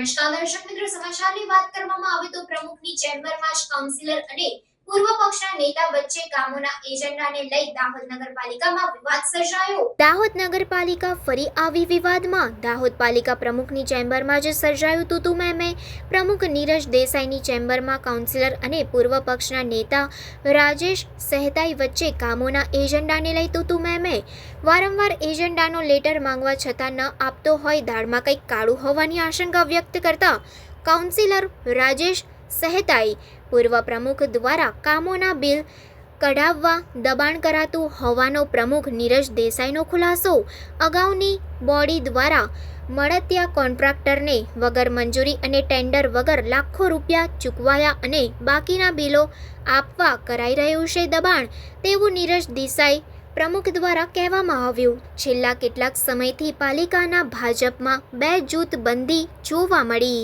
નમસ્કાર દર્શક મિત્રો સમાચારની વાત કરવામાં આવે તો પ્રમુખની ચેમ્બરમાં જ કાઉન્સિલર અને પૂર્વ પક્ષના નેતા દાહોદ નગરપાલિકા ફરી આવી વિવાદમાં. દાહોદ પાલિકા પ્રમુખની ચેમ્બરમાં જ સર્જાયું તૂતુ મેમે. પ્રમુખ નીરજ દેસાઈની ચેમ્બરમાં કાઉન્સિલર અને પૂર્વ પક્ષના નેતા રાજેશ સહેતાઈ વચ્ચે કામોના એજન્ડાને લઈ તુતુ મેમે. વારંવાર એજન્ડાનો લેટર માંગવા છતાં ન આપતો હોય દાળમાં કંઈક કાળું હોવાની આશંકા વ્યક્ત કરતા કાઉન્સિલર રાજેશ સહેતાઈ પૂર્વ પ્રમુખ દ્વારા કામોના બિલ કઢાવવા દબાણ કરાતું હોવાનો પ્રમુખ નીરજ દેસાઈનો ખુલાસો. અગાઉની બોડી દ્વારા મળતિયા કોન્ટ્રાક્ટરને વગર મંજૂરી અને ટેન્ડર વગર લાખો રૂપિયા ચૂકવાયા અને બાકીના બિલો આપવા કરાઈ રહ્યું છે દબાણ, તેવું નીરજ દેસાઈ પ્રમુખ દ્વારા કહેવામાં આવ્યું. છેલ્લા કેટલાક સમયથી પાલિકાના ભાજપમાં બે જૂથબંધી જોવા મળી.